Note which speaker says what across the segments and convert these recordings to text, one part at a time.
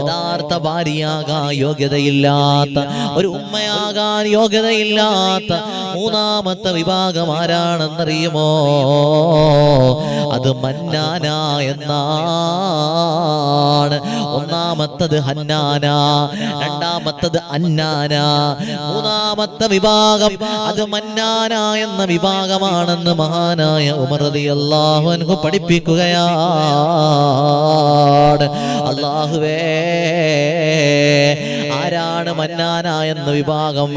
Speaker 1: യഥാർത്ഥ ഭാര്യയാകാൻ യോഗ്യതയില്ലാത്ത ഒരു ഉമ്മയാകാൻ യോഗ്യതയില്ലാത്ത മൂന്നാമത്തെ വിഭാഗം ആരാണെന്നറിയുമോ? അത് മന്നാന എന്നാണ്. ഒന്നാമത്തത് ഹന്നാന രണ്ടാമത്തത് അന്നാന മൂന്നാമത്തെ വിഭാഗം അത് മന്നാന എന്ന വിഭാഗമാണെന്ന് മഹാനായ ഉമർ അള്ളാഹു പഠിപ്പിക്കുകയാണ്. അള്ളാഹുവേ ആരാണ് മന്നാന എന്ന വിഭാഗം?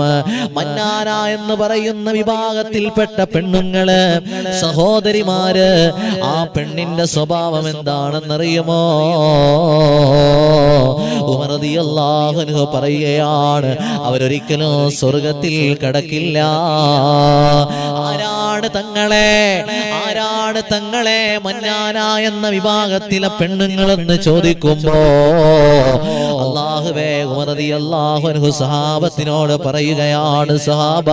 Speaker 1: മന്നാന എന്ന് പറയുന്ന വിഭാഗത്തിൽപ്പെട്ട പെണ്ണുങ്ങൾ സഹോദരിമാര് ആ പെണ്ണിന്റെ സ്വഭാവം എന്താണെന്നറിയുമോ? ഉമറതിയല്ലാഹുനു പറയുകയാണ് അവരൊരിക്കലും സ്വർഗത്തിൽ കടക്കില്ല. ആരാണ് തങ്ങളെ? ആരാണ് തങ്ങളെ മന്നാന എന്ന വിഭാഗത്തിലെ പെണ്ണുങ്ങളെന്ന് ചോദിക്കുമ്പോ അള്ളാഹുവേ ഉമറതി അള്ളാഹുനു സഹാബത്തിനോട് പറയുകയാണ് സഹാബ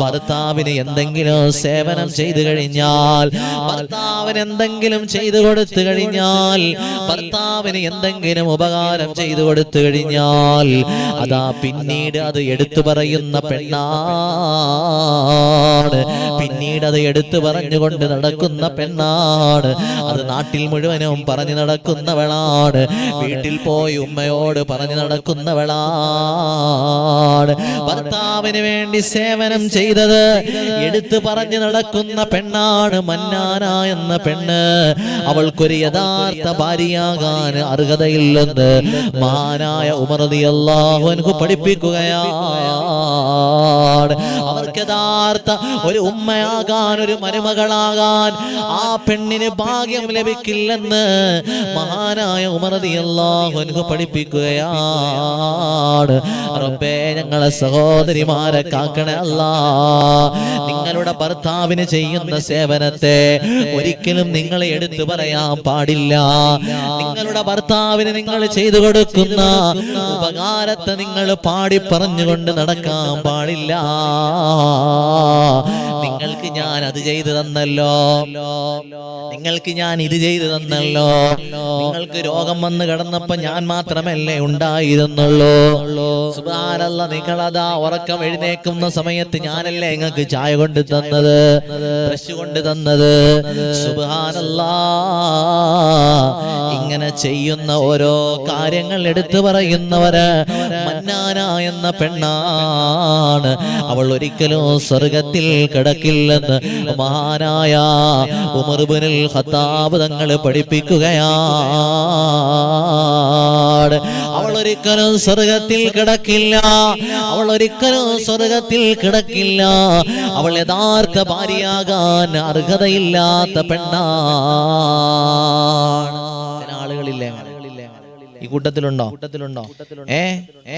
Speaker 1: ഭർത്താവിന് എന്തെങ്കിലും സേവനം ചെയ്തു കഴിഞ്ഞാൽ ഭർത്താവിന് എന്തെങ്കിലും ചെയ്തു കൊടുത്തു കഴിഞ്ഞാൽ ഭർത്താവിന് എന്തെങ്കിലും ഉപകാരം ചെയ്തു കൊടുത്തു കഴിഞ്ഞാൽ അതാ പിന്നീട് അത് എടുത്തു പറയുന്ന പെണ്ണാണ്. പിന്നീട് അത് എടുത്തു പറഞ്ഞുകൊണ്ട് നടക്കുന്ന പെണ്ണാണ്. അത് നാട്ടിൽ മുഴുവനും പറഞ്ഞു നടക്കുന്നവളാണ്. വീട്ടിൽ പോയി ഉമ്മയോട് പറഞ്ഞു നടക്കുന്നവളാണ്. ഭർത്താവിന് വേണ്ടി സേവനം ചെയ്തത് എടുത്തു പറഞ്ഞു നടക്കുന്ന പെണ്ണാണ് മന്നാന എന്ന പെണ്ണ്. അവൾക്കൊരു യഥാർത്ഥ ഭാര്യയാകാൻ അർഹതയില്ലെന്ന് മഹാനായ ഉമറതി അള്ളാഹുനു പഠിപ്പിക്കുകയാണ്. അവർക്ക് യഥാർത്ഥ ഒരു ഉമ്മയാകാൻ ഒരു മരുമകളാകാൻ ആ പെണ്ണിന് ഭാഗ്യം ലഭിക്കില്ലെന്ന് മഹാനായ അള്ളാഹുനു പഠിപ്പിക്കുകയാണ്. റബ്ബേ ഞങ്ങളെ സഹോദരിമാരെ കാക്കണേ അല്ലാ. നിങ്ങളുടെ ഭർത്താവിന് ചെയ്യുന്ന സേവനത്തെ ഒരിക്കലും നിങ്ങൾ എടുത്തു പറയാൻ പാടില്ല. നിങ്ങളുടെ ഭർത്താവിന് നിങ്ങൾ ചെയ്തു കൊടുക്കുന്ന ഉപകാരത്തെ നിങ്ങൾ പാടി പറഞ്ഞുകൊണ്ട് നടക്കാൻ പാടില്ല. നിങ്ങൾക്ക് ഞാൻ അത് ചെയ്തു തന്നല്ലോ. നിങ്ങൾക്ക് ഞാൻ ഇത് ചെയ്തു തന്നല്ലോ. നിങ്ങൾക്ക് രോഗം വന്ന് കിടന്നപ്പോ ഞാൻ മാത്രമല്ലേ ഉണ്ടായിരുന്നുള്ളൂ. സുബാനല്ല നിങ്ങളതാ ഉറക്കം എഴുന്നേക്കുന്ന സമയത്ത് ഞാനല്ലേ നിങ്ങൾക്ക് ചായ കൊണ്ട് തന്നത്? ബ്രഷ് കൊണ്ട് തന്നത്? സുബാനല്ല ഇങ്ങനെ ചെയ്യുന്ന ഓരോ കാര്യങ്ങൾ എടുത്തു പറയുന്നവര് മന്നാന എന്ന പെണ്ണാണ്. അവൾ ഒരിക്കലും സ്വർഗത്തിൽ കിടക്കില്ലെന്ന് മഹാനായ ഉമർബുനിൽ ഖത്താബ് തങ്ങൾ പഠിപ്പിക്കുകയാണ്. അവൾ ഒരിക്കലും സ്വർഗത്തിൽ കിടക്കില്ല. അവൾ ഒരിക്കലും സ്വർഗത്തിൽ കിടക്കില്ല. അവൾ യഥാർത്ഥ ഭാര്യയാകാൻ അർഹതയില്ലാത്ത പെണ്ണാണ്. ഈ കൂട്ടത്തിലുണ്ടോ? കൂട്ടത്തിലുണ്ടോ? ഏ?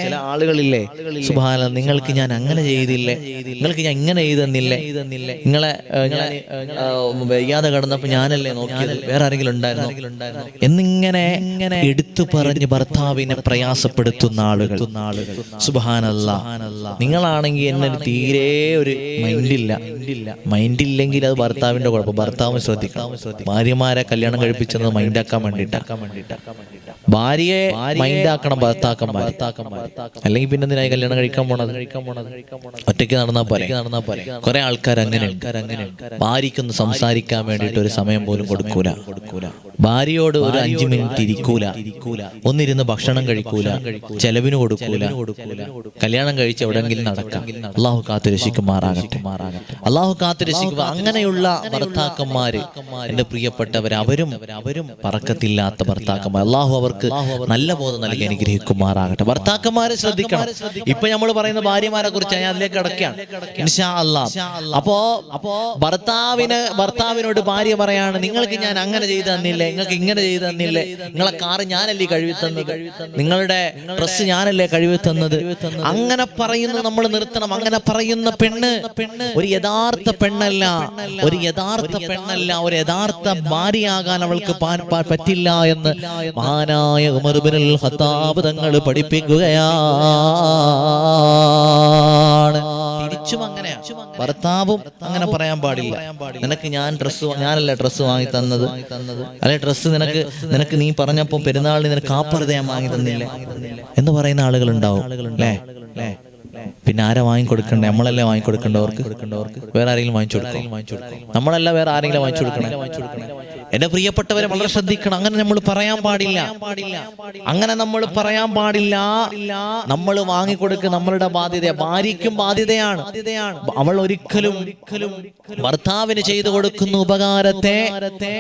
Speaker 1: ചില ആളുകളില്ലേ? സുഭാന നിങ്ങൾക്ക് ഞാൻ അങ്ങനെ ചെയ്തില്ലേ? നിങ്ങൾക്ക് ഞാൻ ഇങ്ങനെ ചെയ്തെന്നില്ലേ നിങ്ങളെ വയ്യാതെ കടന്നപ്പോ ഞാനല്ലേ നോക്കിയത്? വേറെ ആരെങ്കിലും ഉണ്ടായിരുന്നു? എന്നിങ്ങനെ ഇങ്ങനെ എടുത്തു പറഞ്ഞ് ഭർത്താവിനെ പ്രയാസപ്പെടുത്തുന്ന ആളുകൾ. സുബാനല്ല നിങ്ങളാണെങ്കിൽ എന്നെ തീരെ ഒരു മൈൻഡില്ല. മൈൻഡില്ലെങ്കിൽ അത് ഭർത്താവിന്റെ കുഴപ്പം. ഭർത്താവ് ശ്രദ്ധിക്കണം. ഭാര്യമാരെ കല്യാണം കഴിപ്പിച്ചത് മൈൻഡാക്കാൻ വേണ്ടിട്ടാക്കാൻ ഭാര്യയെ മൈൻഡാക്കണം ഭർത്താക്കന്മാർ അല്ലെങ്കിൽ പിന്നെ എന്തിനായി കല്യാണം കഴിക്കാൻ പോണത്? ഒറ്റയ്ക്ക് നടന്നാ പോലെ നടന്നാ പോലെ കുറെ ആൾക്കാർ അങ്ങനെ അങ്ങനെ ഭാര്യയ്ക്കൊന്ന് സംസാരിക്കാൻ വേണ്ടിയിട്ട് ഒരു സമയം പോലും കൊടുക്കൂല. കൊടുക്കൂല. ഭാര്യയോട് ഒരു അഞ്ചു മിനിറ്റ് ഇരിക്കൂല. ഒന്നിരുന്ന് ഭക്ഷണം കഴിക്കൂല. ചെലവിന് കൊടുക്കൂല. കല്യാണം കഴിച്ച് എവിടെങ്കിലും നടക്കാം. അള്ളാഹു കാത്തു രക്ഷിക്കുമാറാകട്ടെ. അള്ളാഹു കാത്തു രക്ഷിക്കുക. അങ്ങനെയുള്ള ഭർത്താക്കന്മാര് എന്റെ പ്രിയപ്പെട്ടവർ അവരും അവരും പറക്കത്തില്ലാത്ത ഭർത്താക്കന്മാർ അള്ളാഹു അവർക്ക് നല്ല ബോധം നൽകി അനുഗ്രഹിക്കുമാറാകട്ടെ. ഭർത്താക്കന്മാരെ ശ്രദ്ധിക്കണം. ഇപ്പൊ നമ്മൾ പറയുന്ന ഭാര്യമാരെ കുറിച്ച് ഞാൻ അതിലേക്ക് കിടക്കുകയാണ് അല്ലാ അപ്പോ അപ്പോ ഭർത്താവിന് ഭർത്താവിനോട് ഭാര്യ പറയാണ് നിങ്ങൾക്ക് ഞാൻ അങ്ങനെ ചെയ്തു തന്നില്ലേ? നിങ്ങൾക്ക് ഇങ്ങനെ ചെയ്തു തന്നില്ലേ? നിങ്ങളെ കാറ് ഞാനല്ലേ കഴിവി തന്നത്? നിങ്ങളുടെ ഡ്രസ്സ് ഞാനല്ലേ കഴിവി തന്നത്? അങ്ങനെ പറയുന്നത് നമ്മൾ നിർത്തണം. അങ്ങനെ പറയുന്ന പെണ്ണ് പെണ്ണ് ഒരു യഥാർത്ഥ പെണ്ണല്ല. ഒരു യഥാർത്ഥ പെണ്ണല്ല. ഒരു യഥാർത്ഥ ഭാര്യയാകാൻ അവൾക്ക് പറ്റില്ല എന്ന് മഹാനായ ഉമർബിനുൽ ഖത്താബ് തങ്ങൾ പഠിപ്പിക്കുകയാണ് തിരിച്ചും അങ്ങനെയാ ഭർത്താവും അങ്ങനെ പറയാൻ പാടില്ല. നിനക്ക് ഞാൻ ഡ്രസ്സ് ഞാനല്ല ഡ്രസ്സ് വാങ്ങി തന്നത്? അല്ലെ ഡ്രസ്സ് നിനക്ക് നിനക്ക് നീ പറഞ്ഞപ്പോ പെരുന്നാളിന് നിനക്ക് കാപ്പറുത ഞാൻ വാങ്ങി തന്നില്ല? എന്ന് പറയുന്ന ആളുകൾ ഉണ്ടാവും അല്ലേ അല്ലേ പിന്നെ ആരാ വാങ്ങിക്കൊടുക്കണ്ടേ നമ്മളല്ലേ വാങ്ങിക്കൊടുക്കേണ്ടവർക്ക് വേറെ ആരെങ്കിലും വാങ്ങിച്ചു കൊടുക്കും നമ്മളല്ല വേറെ ആരെങ്കിലും വാങ്ങിച്ചു കൊടുക്കണേ. എന്റെ പ്രിയപ്പെട്ടവരെ വളരെ ശ്രദ്ധിക്കണം. അങ്ങനെ നമ്മൾ പറയാൻ പാടില്ല. അങ്ങനെ നമ്മൾ പറയാൻ പാടില്ല. നമ്മൾ വാങ്ങിക്കൊടുക്കുക നമ്മളുടെ ബാധ്യത ഭാര്യയ്ക്കും ബാധ്യതയാണ്. അവൾ ഒരിക്കലും ഒരിക്കലും ഭർത്താവിന് ചെയ്തു കൊടുക്കുന്ന ഉപകാരത്തെ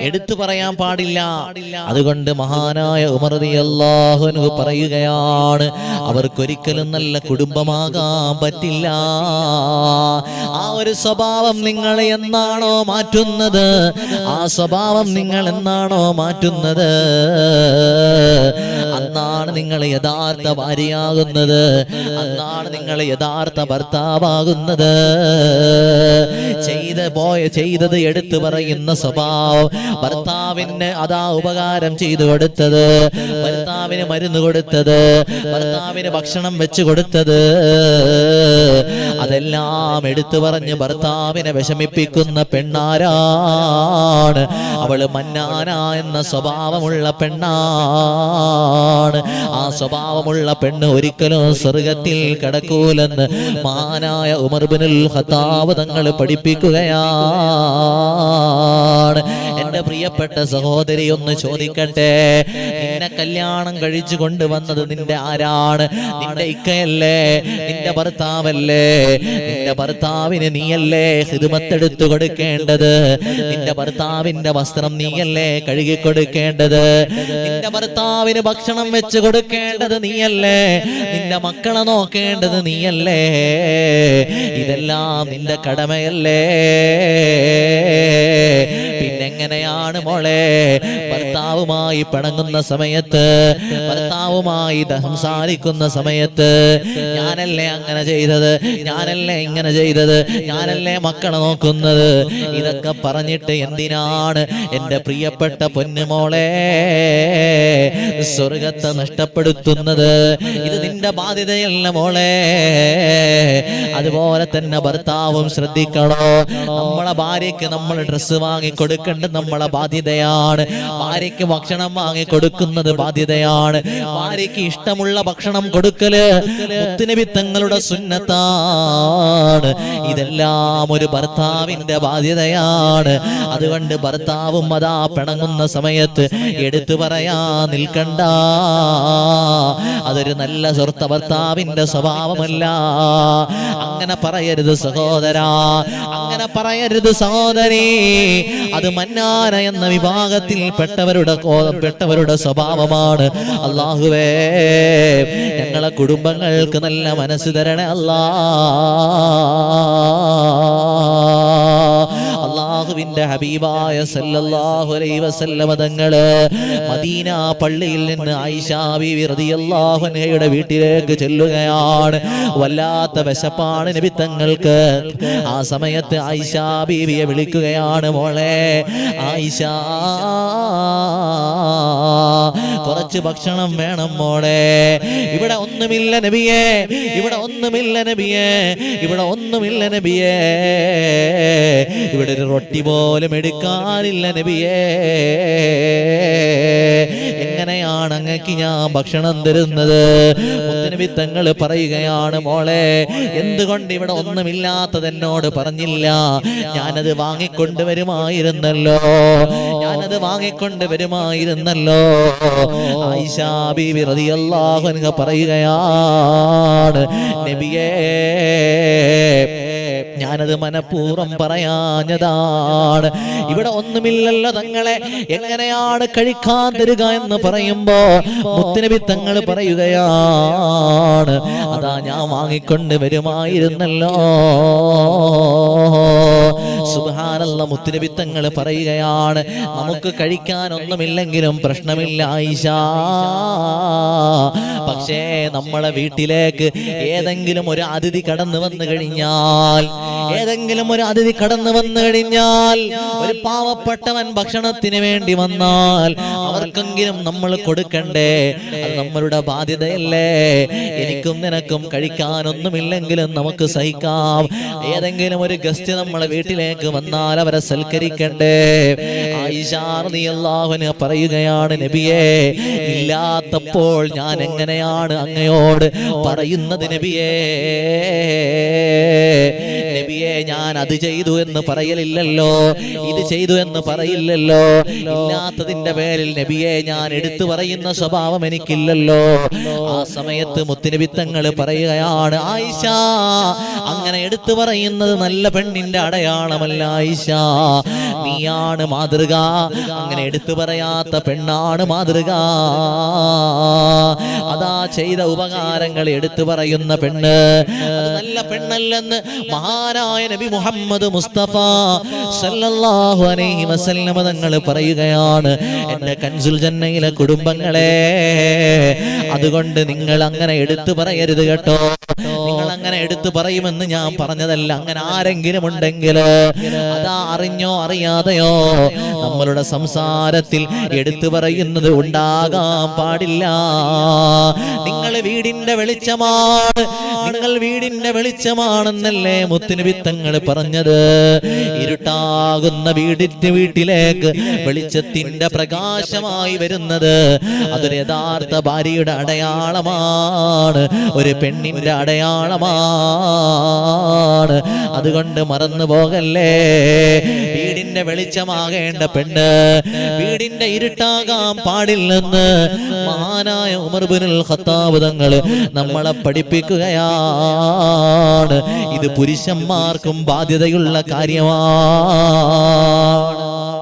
Speaker 1: എടുത്തു പറയാൻ പാടില്ല. അതുകൊണ്ട് മഹാനായ ഉമർദി അള്ളാഹുനു പറയുകയാണ് അവർക്കൊരിക്കലും നല്ല കുടുംബമാകാൻ പറ്റില്ല. ആ ഒരു സ്വഭാവം നിങ്ങൾ എന്നാണോ മാറ്റുന്നത്? ആ സ്വഭാവം നിങ്ങൾ എന്നാണോ മാറ്റുന്നത്? അന്നാണ് നിങ്ങൾ യഥാർത്ഥ ഭാര്യയാകുന്നത്. അന്നാണ് നിങ്ങൾ യഥാർത്ഥ ഭർത്താവാകുന്നത്. ചെയ്ത പോയ ചെയ്തത് എടുത്തു പറയുന്ന സ്വഭാവം ഭർത്താവിന് അതാ ഉപകാരം ചെയ്തു കൊടുത്തത്. ഭർത്താവിന് മരുന്ന് കൊടുത്തത്. ഭർത്താവിന് ഭക്ഷണം വെച്ച് കൊടുത്തത്. അതെല്ലാം എടുത്തു പറഞ്ഞ് ഭർത്താവിനെ വിഷമിപ്പിക്കുന്ന പെണ്ണാരാണ്. അവൾ മന്നാന എന്ന സ്വഭാവമുള്ള പെണ്ണാണ് ആ സ്വഭാവമുള്ള പെണ്ണ് ഒരിക്കലും സ്വർഗത്തിൽ കിടക്കൂലെന്ന് മാനായ ഉമർബിനുൽ ഖത്താബ് തങ്ങൾ പഠിപ്പിക്കുകയാണ് എന്റെ പ്രിയപ്പെട്ട സഹോദരി ഒന്ന് ചോദിക്കട്ടെ. നിന്നെ കല്യാണം കഴിച്ചു കൊണ്ടുവന്നത് നിന്റെ ആരാണ്? നിന്റെ ഇക്കയല്ലേ? നിന്റെ ഭർത്താവല്ലേ? നിന്റെ ഭർത്താവിന് നീയല്ലേ ഹിതുമത്തെടുത്തു കൊടുക്കേണ്ടത്? നിന്റെ ഭർത്താവിന്റെ വസ്ത്രം നീയല്ലേ കഴുകി കൊടുക്കേണ്ടത്? നിന്റെ ഭർത്താവിന് ഭക്ഷണം വെച്ച് കൊടുക്കേണ്ടത് നീയല്ലേ? നിന്റെ മക്കളെ നോക്കേണ്ടത് നീയല്ലേ? ഇതെല്ലാം നിന്റെ കടമയല്ലേ? പിന്നെങ്ങനെയാണ് മോളെ? ഭർത്താവുമായി പിണങ്ങുന്ന സമയത്ത് ഭർത്താവുമായി സംസാരിക്കുന്ന സമയത്ത് ഞാനല്ലേ അങ്ങനെ ചെയ്തത്? ഞാനല്ലേ ഇങ്ങനെ ചെയ്തത്? ഞാനല്ലേ മക്കളെ നോക്കുന്നത്? ഇതൊക്കെ പറഞ്ഞിട്ട് എന്തിനാണ് എന്റെ പ്രിയപ്പെട്ട പൊന്നുമോളെ സ്വർഗത്തെ നഷ്ടപ്പെടുത്തുന്നത്? ഇത് നിന്റെ ബാധ്യതയല്ല മോളെ. അതുപോലെ തന്നെ ഭർത്താവും ശ്രദ്ധിക്കണോ? നമ്മളെ ഭാര്യയ്ക്ക് നമ്മൾ ഡ്രസ്സ് വാങ്ങി കൊടുക്കേണ്ടത് നമ്മളെ ബാധ്യതയാണ്. ഭാര്യയ്ക്ക് ഭക്ഷണം വാങ്ങി കൊടുക്കുന്നത് ബാധ്യതയാണ്. ഭാര്യയ്ക്ക് ഇഷ്ടമുള്ള ഭക്ഷണം കൊടുക്കൽ തങ്ങളുടെ സുന്നത്താണ്. ഇതെല്ലാം ഒരു ഭർത്താവിന്റെ ബാധ്യതയാണ്. അതുകൊണ്ട് ഭർത്താവും അതാ പിണങ്ങുന്ന സമയത്ത് എടുത്തു പറയാ നിൽക്കണ്ട. അതൊരു നല്ല സ്വർത്ത ഭർത്താവിന്റെ സ്വഭാവമല്ല. അങ്ങനെ പറയരുത് സഹോദരാ. അങ്ങനെ പറയരുത് സഹോദരി. അത് മന്നാന എന്ന വിഭാഗത്തിൽ പെട്ടവരുടെ പെട്ടവരുടെ സ്വഭാവമാണ്. അള്ളാഹുവേ ഞങ്ങളെ കുടുംബങ്ങൾക്ക് നല്ല മനസ്സ് തരണേ അല്ലാ. അള്ളാഹുവിന്റെ ഹബീബായ സല്ലല്ലാഹു അലൈഹി വസല്ലമ തങ്ങൾ മദീന പള്ളിയിൽ നിന്ന് ആയിഷ ബീവി റളിയല്ലാഹു അൻഹയുടെ വീട്ടിലേക്ക് ചെല്ലുകയാണ്. വല്ലാത്ത വിശപ്പാണ് നബി തങ്ങൾക്ക്. ആ സമയത്ത് ആയിഷ ബീവിയെ വിളിക്കുകയാണ് മോളെ ആയിഷ കുറച്ച് ഭക്ഷണം വേണം മോളെ. ഇവിടെ ഒന്നുമില്ല നബിയേ ഇവിടെ ഒന്നുമില്ല നബിയേ ഇവിടെ ഒന്നുമില്ല നബിയേ. ഇവിടെ ഒരു റൊട്ടി പോലും എടുക്കാനില്ല നബിയേ. എങ്ങനെയാണ് അങ്ങക്ക് ഞാൻ ഭക്ഷണം തരുന്നത്? മുത്തനബി തങ്ങൾ പറയുകയാണ് മോളെ എന്തുകൊണ്ട് ഇവിടെ ഒന്നുമില്ലാത്തത് എന്നോട് പറഞ്ഞില്ല? ഞാനത് വാങ്ങിക്കൊണ്ട് ഞാനത് വാങ്ങിക്കൊണ്ട് വരുമായിരുന്നല്ലോ. പറയുകയാണ് നബിയേ ഞാനത് മനഃപൂർവം പറയാഞ്ഞതാണ്. ഇവിടെ ഒന്നുമില്ലല്ലോ തങ്ങളെ എങ്ങനെയാണ് കഴിക്കാൻ തരിക എന്ന് പറയുമ്പോ മുത്തനബി തങ്ങൾ പറയുകയാണ് അതാ ഞാൻ വാങ്ങിക്കൊണ്ട് വരുമായിരുന്നല്ലോ. സുബാനല്ല മുത്തുരവിത്തങ്ങൾ തങ്ങൾ പറയുകയാണ്. നമുക്ക് കഴിക്കാനൊന്നുമില്ലെങ്കിലും പ്രശ്നമില്ല ആയിഷ പക്ഷേ നമ്മളെ വീട്ടിലേക്ക് ഏതെങ്കിലും ഒരു അതിഥി കടന്നു വന്നു കഴിഞ്ഞാൽ ഏതെങ്കിലും ഒരു അതിഥി കടന്നു വന്നു കഴിഞ്ഞാൽ ഒരു പാവപ്പെട്ടവൻ ഭക്ഷണത്തിന് വേണ്ടി വന്നാൽ അവർക്കെങ്കിലും നമ്മൾ കൊടുക്കണ്ടേ? നമ്മളുടെ ബാധ്യതയല്ലേ? എനിക്കും നിനക്കും കഴിക്കാനൊന്നുമില്ലെങ്കിലും നമുക്ക് സഹിക്കാം. ഏതെങ്കിലും ഒരു ഗസ്റ്റ് നമ്മളെ വീട്ടിലേക്ക് വന്നാൽ അവരെ സൽക്കരിക്കണ്ടേ. ആയിഷാറിയാഹുന് പറയുകയാണ് നബിയെ ഇല്ലാത്തപ്പോൾ ഞാൻ എങ്ങനെയാണ് അങ്ങയോട് പറയുന്നത് നബിയേ? നബിയെ ഞാൻ അത് ചെയ്തു എന്ന് പറയലില്ലല്ലോ. ഇത് ചെയ്തു എന്ന് പറയില്ലല്ലോ ഇല്ലാത്തതിന്റെ പേരിൽ നബിയെ ഞാൻ എടുത്തു പറയുന്ന സ്വഭാവം എനിക്കില്ലല്ലോ. ആ സമയത്ത് മുത്തിനിബിത്തങ്ങൾ പറയുകയാണ് ആയിഷ അങ്ങനെ എടുത്തു പറയുന്നത് നല്ല പെണ്ണിന്റെ അടയാളമല്ല ആയിഷ. നീയാണ് മാതൃക. അങ്ങനെ എടുത്തു പറയാത്ത പെണ്ണാണ് മാതൃക. അതാ ചെയ്ത ഉപകാരങ്ങൾ എടുത്തു പറയുന്ന പെണ്ണ്. നല്ല പെണ്ണല്ലെന്ന് മഹാനായ നബി മുഹമ്മദ് മുസ്തഫ സല്ലല്ലാഹു അലൈഹി വസല്ലമ തങ്ങൾ പറയുകയാണ് എന്റെ കൻസുൽ ജന്നയിലെ കുടുംബങ്ങളെ അതുകൊണ്ട് നിങ്ങൾ അങ്ങനെ എടുത്തു പറയരുത് കേട്ടോ. നിങ്ങൾ അങ്ങനെ എടുത്തു പറയുമെന്ന് ഞാൻ പറഞ്ഞതല്ല. അങ്ങനെ ആരെങ്കിലും ഉണ്ടെങ്കിൽ അതാ അറിഞ്ഞോ അറിയാതെയോ നമ്മളുടെ സംസാരത്തിൽ എടുത്തു പറയുന്നത് ഉണ്ടാകാൻ പാടില്ല. നിങ്ങൾ വീടിന്റെ വെളിച്ചമാണ്. നിങ്ങൾ വീടിന്റെ വെളിച്ചമാണെന്നല്ലേ മുത്തിനുവിത്തങ്ങൾ പറഞ്ഞത്. ഇരുട്ടാകുന്ന വീടിന്റെ വീട്ടിലേക്ക് വെളിച്ചത്തിന്റെ പ്രകാശമായി വരുന്നത് അതൊരു യഥാർത്ഥ ഭാര്യയുടെ അടയാളമാണ്. ഒരു പെണ്ണിന്റെ അടയാളമാണ്. അതുകൊണ്ട് മറന്നു പോകല്ലേ വീടിന്റെ വെളിച്ചമാകേണ്ട പെണ്ണ് വീടിന്റെ ഇരുട്ടാകാൻ പാടില്ലെന്ന് മഹാനായ ഉമർബുൽ ഖത്താബ് തങ്ങൾ നമ്മളെ പഠിപ്പിക്കുകയാണ്. ഇത് പുരുഷന്മാർക്കും ബാധ്യതയുള്ള കാര്യമാണ്.